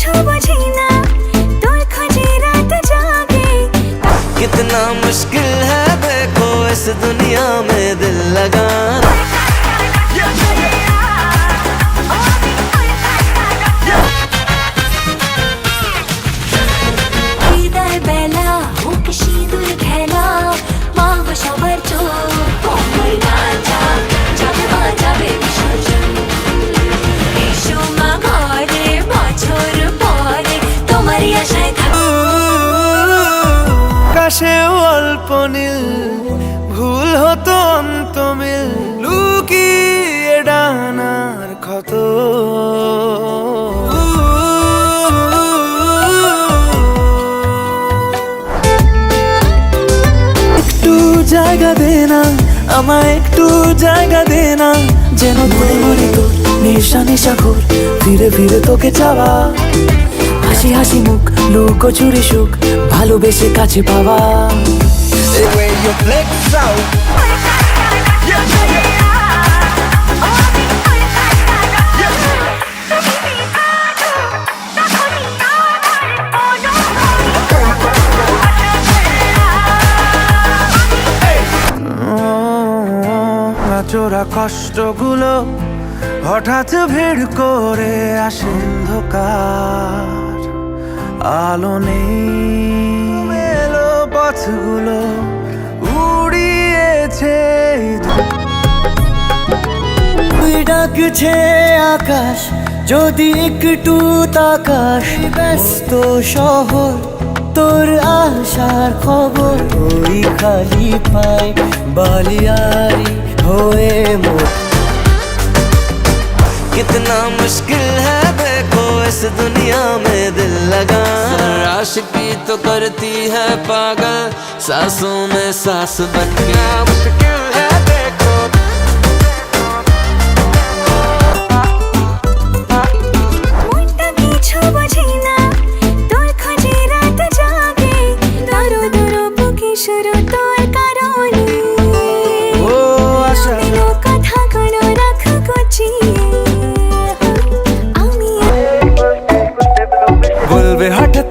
কিছু বুঝি না তোর খোঁজে রাত জাগে कितना मुश्किल है देखो इस दुनिया में दिल लगाना কাশেও অল্প নীল, ভুল হতো অন্ত মিল লুকিয়ে ডানার ক্ষত। একটু জায়গা দে না, আমায় একটু জায়গা দে না, যেন ধরে মরি তোর নেশা নেশা ঘোর ফিরে ফিরে তোকে চাওয়া। হাসি হাসি মুখ লুকো চুরি সুখ ভালোবেসে কাছে পাওয়া। The way you flex out চোরা কষ্টগুলো হঠাৎ ভিড় করে আসেন অন্ধকার। আলো নেই। এলো পথগুলো উড়িয়েছে। ডাকছে আকাশ, যদি একটু তাকাশ ব্যস্ত শহর, তোর আশার খবর। ওই খালি পাই বালিয়ারি হয়ে মোর कितना मुश्किल है देखो इस दुनिया में दिल लगाना आशिकी तो करती है पागल सांसों में सांस बन के मुश्किल है देखो মনটা কিছু বুঝি না তোর খোঁজে রাত জাগে দরো দরো বুকে শুরু তোর বলবে